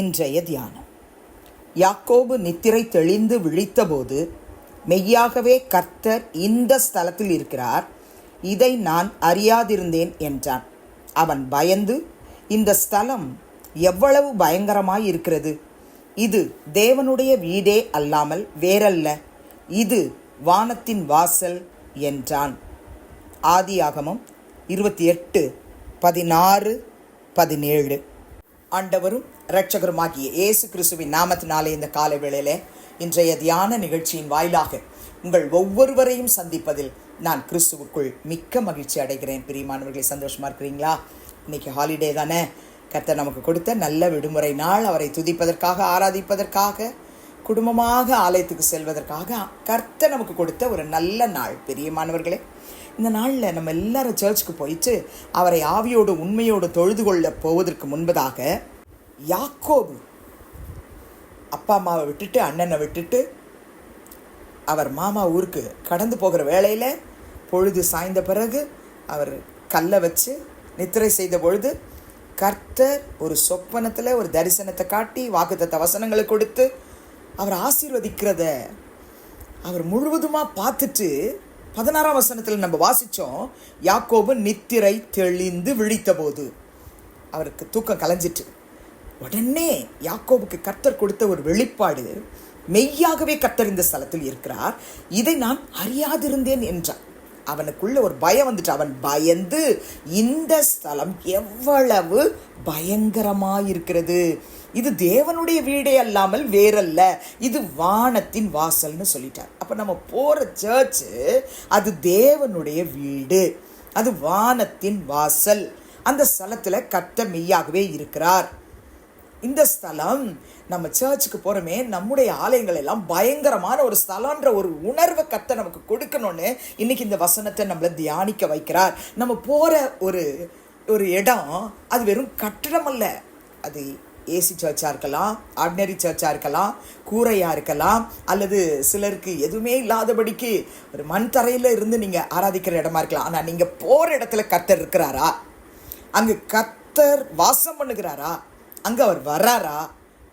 இன்றைய தியானம். யாக்கோபு நித்திரை தெளிந்து விழித்தபோது மெய்யாகவே கர்த்தர் இந்த ஸ்தலத்தில் இருக்கிறார் இதை நான் அறியாதிருந்தேன் என்றான். அவன் பயந்து இந்த ஸ்தலம் எவ்வளவு பயங்கரமாய் இருக்கிறது? இது தேவனுடைய வீடே அல்லாமல் வேறல்ல. இது வானத்தின் வாசல் என்றான். ஆதியாகமம் இருபத்தி எட்டு பதினாறு பதினேழு. ஆண்டவரும் இரட்சகருமாகிய இயேசு கிறிஸ்துவின் நாமத்தினாலே இந்த காலை வேளையில இன்றைய தியான நிகழ்ச்சியின் வாயிலாக உங்கள் ஒவ்வொருவரையும் சந்திப்பதில் நான் கிறிஸ்துவுக்குள் மிக்க மகிழ்ச்சி அடைகிறேன். பிரியமானவர்களை சந்தோஷமா இருக்கிறீங்களா? இன்னைக்கு ஹாலிடே தானே. கர்த்தர் நமக்கு கொடுத்த நல்ல விடுமுறை நாள். அவரை துதிப்பதற்காக ஆராதிப்பதற்காக குடும்பமாக ஆலயத்துக்கு செல்வதற்காக கர்த்தர் நமக்கு கொடுத்த ஒரு நல்ல நாள். பெரியமானவர்களே இந்த நாளில் நம்ம எல்லாரும் சர்ச்சுக்கு போயிட்டு அவரை ஆவியோடு உண்மையோடு தொழுது கொள்ள போவதற்கு முன்பதாக யாக்கோபு அப்பா அம்மாவை விட்டுட்டு அண்ணனை விட்டுட்டு அவர் மாமா ஊருக்கு கடந்து போகிற வேளையில் பொழுது சாய்ந்த பிறகு அவர் கல்லை வச்சு நித்திரை செய்த பொழுது கர்த்தர் ஒரு சொப்பனத்தில் ஒரு தரிசனத்தை காட்டி வாக்குத்தத்த வசனங்களை கொடுத்து அவர் ஆசீர்வதிக்கிறத அவர் முழுவதுமாக பார்த்துட்டு பதினாறாம் வசனத்தில் நம்ம வாசித்தோம் யாக்கோபு நித்திரை தெளிந்து விழித்தபோது. அவருக்கு தூக்கம் கலைஞ்சிட்டு. உடனே யாக்கோபுக்கு கர்த்தர் கொடுத்த ஒரு வெளிப்பாடு மெய்யாகவே கர்த்தர் இந்த ஸ்தலத்தில் இருக்கிறார். இதை நான் அறியாதிருந்தேன் என்றான். அவனுக்குள்ள ஒரு பயம் வந்துட்டு அவன் பயந்து இந்த ஸ்தலம் எவ்வளவு பயங்கரமாயிருக்கிறது. இது தேவனுடைய வீடே அல்லாமல் வேறல்ல இது வானத்தின் வாசல்னு சொல்லிட்டார். அப்போ நம்ம போகிற சர்ச்சு அது தேவனுடைய வீடு அது வானத்தின் வாசல். அந்த ஸ்தலத்தில் கத்த மெய்யாகவே இருக்கிறார். இந்த ஸ்தலம் நம்ம சர்ச்சுக்கு போகிறோமே நம்முடைய ஆலயங்கள் எல்லாம் பயங்கரமான ஒரு ஸ்தலன்ற ஒரு உணர்வை கத்த நமக்கு கொடுக்கணும்னு இன்னைக்கு இந்த வசனத்தை நம்மளை தியானிக்க வைக்கிறார். நம்ம போகிற ஒரு ஒரு இடம் அது வெறும் கட்டிடம் அல்ல. அது ஏசி சர்ச்சாக இருக்கலாம் ஆர்டினரி சர்ச்சாக இருக்கலாம் கூரையாக இருக்கலாம் அல்லது சிலருக்கு எதுவுமே இல்லாதபடிக்கு ஒரு மண் தரையில் இருந்து நீங்கள் ஆராதிக்கிற இடமா இருக்கலாம். ஆனால் நீங்கள் போகிற இடத்துல கத்தர் இருக்கிறாரா? அங்கே கத்தர் வாசம் பண்ணுகிறாரா? அங்கே அவர் வர்றாரா?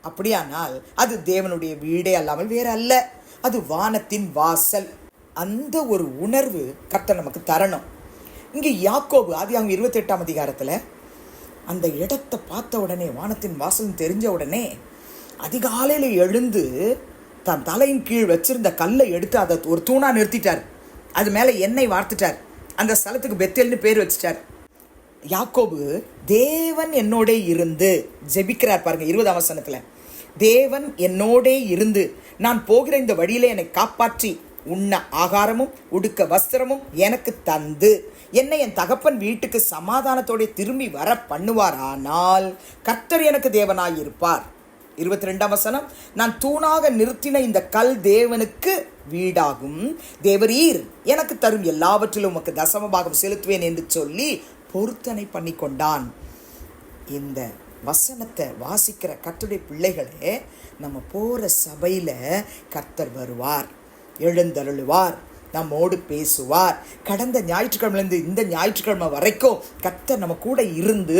அப்படியானால் அது தேவனுடைய வீடே அல்லாமல் வேற அல்ல அது வானத்தின் வாசல். அந்த ஒரு உணர்வு கர்த்தர் நமக்கு தரணும். இங்கே யாக்கோபு அது அவங்க இருபத்தெட்டாம் அதிகாரத்தில் அந்த இடத்தை பார்த்த உடனே வானத்தின் வாசல் தெரிஞ்ச உடனே அதிகாலையில் எழுந்து தன் தலையின் கீழ் வச்சிருந்த கல்லை எடுத்து அதை ஒரு தூணாக நிறுத்திட்டார். அது மேலே எண்ணெய் வார்த்துட்டார். அந்த ஸ்தலத்துக்கு பெத்தேல்னு பேர் வச்சிட்டார். யாக்கோபு தேவன் என்னோடே இருந்து. ஜெபிக்கிறார் பாருங்க இருபதாம் வசனத்தில். தேவன் என்னோடே இருந்து நான் போகிற இந்த வழியில் என்னை காப்பாற்றி உண்ண ஆகாரமும் உடுக்க வஸ்திரமும் எனக்கு தந்து. என்னை என் தகப்பன் வீட்டுக்கு சமாதானத்தோட திரும்பி வர பண்ணுவார் ஆனால் கர்த்தர் எனக்கு தேவனாய் இருப்பார் இருபத்தி ரெண்டாம் வசனம் நான் தூணாக நிறுத்தின இந்த கல் தேவனுக்கு வீடாகும். தேவரீர் எனக்கு தரும் எல்லாவற்றிலும் உமக்கு தசமபாகம் செலுத்துவேன் என்று சொல்லி பொருத்தனை பண்ணி கொண்டான் இந்த வசனத்தை வாசிக்கிற கர்த்தருடைய பிள்ளைகளே நம்ம போகிற சபையில் கர்த்தர் வருவார் எழுந்தருளுவார் நம்மோடு பேசுவார். கடந்த ஞாயிற்றுக்கிழமைலேருந்து இந்த ஞாயிற்றுக்கிழமை வரைக்கும் கர்த்தர் நம்ம கூட இருந்து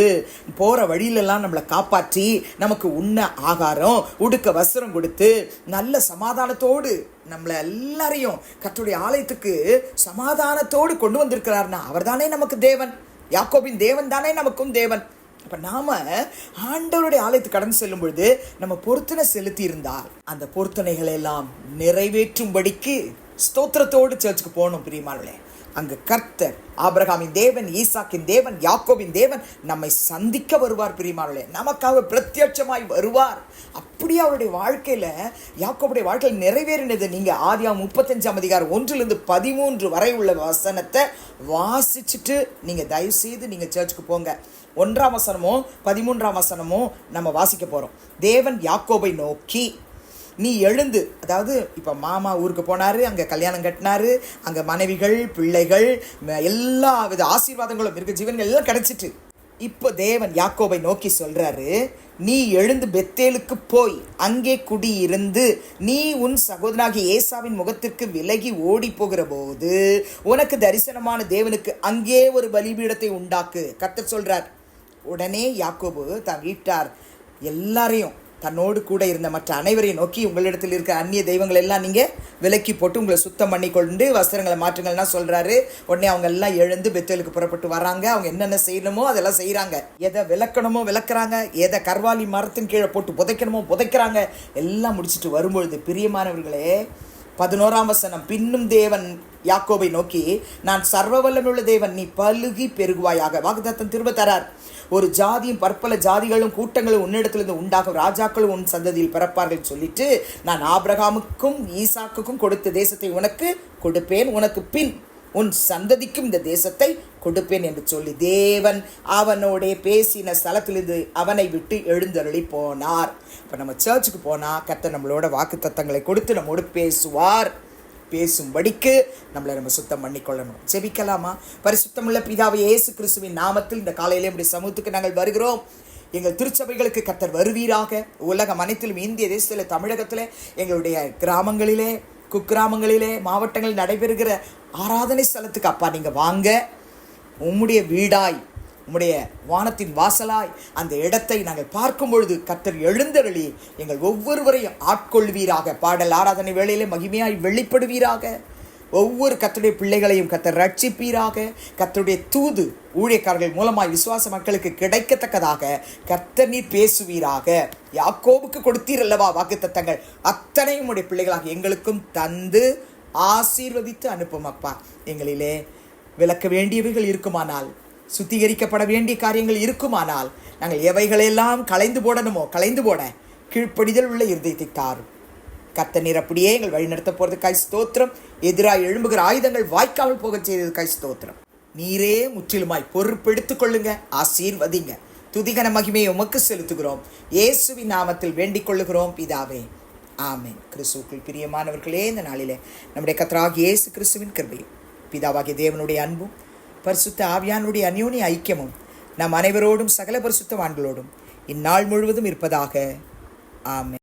போகிற வழியிலெல்லாம் நம்மளை காப்பாற்றி நமக்கு உண்ண ஆகாரம் உடுக்க வஸ்திரம் கொடுத்து நல்ல சமாதானத்தோடு நம்மளை எல்லாரையும் கர்த்தருடைய ஆலயத்துக்கு சமாதானத்தோடு கொண்டு வந்திருக்கிறார்னா அவர் தானே நமக்கு தேவன். யாக்கோபின் தேவன் தானே நமக்கும் தேவன். அப்போ நாம் ஆண்டவருடைய ஆலயத்துக்கு கடந்து செல்லும் பொழுது நம்ம பொருத்தனை செலுத்தி இருந்தால் அந்த பொருத்தனைகளை எல்லாம் நிறைவேற்றும்படிக்கு ஸ்தோத்திரத்தோடு சர்ச்சுக்கு போகணும் பிரியமானவளே அங்கு கர்த்தர் ஆபிரகாமின் தேவன் ஈசாக்கின் தேவன் யாக்கோவின் தேவன் நம்மை சந்திக்க வருவார் பிரியமானவளே நமக்காக பிரத்யட்சமாய் வருவார். அப்படி அவருடைய வாழ்க்கையில் யாக்கோவுடைய வாழ்க்கையில் நிறைவேறினது நீங்கள் ஆதியா முப்பத்தஞ்சாம் அதிகாரம் ஒன்றிலிருந்து பதிமூன்று வரை உள்ள வசனத்தை வாசிச்சுட்டு நீங்கள் தயவு செய்து சர்ச்சுக்கு போங்க. ஒன்றாம் வசனமும் பதிமூன்றாம் வசனமும் நம்ம வாசிக்க போகிறோம் தேவன் யாக்கோபை நோக்கி நீ எழுந்து அதாவது இப்போ மாமா ஊருக்கு போனார் அங்கே கல்யாணம் கட்டினாரு அங்கே மனைவிகள் பிள்ளைகள் எல்லா வித ஆசீர்வாதங்களும் இருக்க ஜீவன்கள் எல்லாம் கிடைச்சிட்டு. இப்போ தேவன் யாக்கோபை நோக்கி சொல்கிறாரு நீ எழுந்து பெத்தேலுக்கு போய் அங்கே குடியிருந்து நீ உன் சகோதராகி ஏசாவின் முகத்திற்கு விலகி ஓடி போகிற போது உனக்கு தரிசனமான தேவனுக்கு அங்கே ஒரு பலிபீடத்தை உண்டாக்கு. கத்த சொல்கிறார் உடனே யாக்கோபு தன் வீட்டார் எல்லாரையும் தன்னோடு கூட இருந்த மற்ற அனைவரையும் நோக்கி உங்களிடத்தில் இருக்க அந்நிய தெய்வங்கள் எல்லாம் நீங்கள் விலக்கி போட்டு உங்களை சுத்தம் பண்ணி கொண்டு வஸ்திரங்களை மாற்றுங்கள்னா சொல்கிறாரு உடனே அவங்க எல்லாம் எழுந்து பெத்தலுக்கு புறப்பட்டு வராங்க. அவங்க என்னென்ன செய்யணுமோ அதெல்லாம் செய்கிறாங்க எதை விளக்கணுமோ விளக்குறாங்க. எதை கர்வாலி மரத்தின் கீழே போட்டு புதைக்கணுமோ புதைக்கிறாங்க. எல்லாம் முடிச்சிட்டு வரும்பொழுது பிரியமானவர்களே பதினோராம் வசனம் பின்னும் தேவன் யாக்கோபை நோக்கி நான் சர்வ வல்லமுள்ள தேவன் நீ பழுகி பெருகுவாயாக. வாக்குதத்தம் திரும்ப தரார் ஒரு ஜாதியும் பற்பல ஜாதிகளும் கூட்டங்களும் உன்னிடத்திலிருந்து உண்டாகும் ராஜாக்களும் உன் சந்ததியில் பிறப்பார்கள் சொல்லிட்டு நான் ஆபிரகாமுக்கும் ஈசாக்குக்கும் கொடுத்த தேசத்தை உனக்கு கொடுப்பேன். உனக்கு பின் உன் சந்ததிக்கும் இந்த தேசத்தை கொடுப்பேன் என்று சொல்லி தேவன் அவனோடே பேசின ஸ்தலத்திலிருந்து அவனை விட்டு எழுந்தருளி போனார். இப்போ நம்ம சர்ச்சுக்கு போனால் கத்த நம்மளோட வாக்கு தத்தங்களை கொடுத்து நம்மோடு பேசுவார். பேசும்படிக்கு நம்மளை நம்ம சுத்தம் பண்ணிக்கொள்ளணும். ஜெபிக்கலாமா? பரிசுத்தமுள்ள பிதாவை இயேசு கிறிஸ்துவின் நாமத்தில் இந்த காலையிலே இப்படி சமூகத்துக்கு நாங்கள் வருகிறோம். எங்கள் திருச்சபைகளுக்கு கத்தர் வருவீராக. உலகம் அனைத்திலும் இந்திய தேசத்தில் தமிழகத்தில் எங்களுடைய கிராமங்களிலே குக்கிராமங்களிலே மாவட்டங்களில் நடைபெறுகிற ஆராதனை ஸ்தலத்துக்கு அப்பா நீங்கள் வாங்க. உம்முடைய வீடாய் உம்முடைய வானத்தின் வாசலாய் அந்த இடத்தை நாங்கள் பார்க்கும் பொழுது கத்தர் எழுந்தருளி எங்கள் ஒவ்வொருவரையும் ஆட்கொள்வீராக. பாடல் ஆராதனை வேளையிலே மகிமையாய் வெளிப்படுவீராக. ஒவ்வொரு கத்தருடைய பிள்ளைகளையும் கத்தர் ரட்சிப்பீராக. கத்தருடைய தூது ஊழியக்காரர்கள் மூலமாய் விசுவாச மக்களுக்கு கிடைக்கத்தக்கதாக கர்த்தர் நீர் பேசுவீராக. யாக்கோவுக்கு கொடுத்தீர் அல்லவா வாக்குத்தத்தங்கள்? அத்தனையும் உடைய பிள்ளைகளாக எங்களுக்கும் தந்து ஆசீர்வதித்து அனுப்பும் அப்பா. எங்களிலே விளக்க வேண்டியவைகள் இருக்குமானால் சுத்திகரிக்கப்பட வேண்டிய காரியங்கள் இருக்குமானால் நாங்கள் எவைகளெல்லாம் கலைந்து போடணுமோ கலைந்து போட கீழ்ப்படிதல் உள்ள இருதயத்தை தாரும் கத்த நீர் அப்படியே எங்கள் வழிநடத்த போகிறதுக்காய் ஸ்தோத்திரம். எதிராக எழும்புகிற ஆயுதங்கள் வாய்க்காமல் போகச் செய்ததுக்காய் ஸ்தோத்திரம். நீரே முற்றிலுமாய் பொறுப்பெடுத்துக் கொள்ளுங்க ஆசீர்வதிங்க. துதிகன மகிமையை உமக்கு செலுத்துகிறோம். இயேசுவின் நாமத்தில் வேண்டிக் கொள்ளுகிறோம் பிதாவே. ஆமேன். கிறிஸ்துவுக்குள் பிரியமானவர்களே இந்த நாளிலே நம்முடைய கத்தராகிய இயேசு கிறிஸ்துவின் கிருபையும் பிதாவாகிய தேவனுடைய அன்பும் பரிசுத்த ஆவியானுடைய அந்யோனி ஐக்கியமும் நம் அனைவரோடும் சகல பரிசுத்தவான்களோடும் இந்நாள் முழுவதும் இருப்பதாக. ஆமை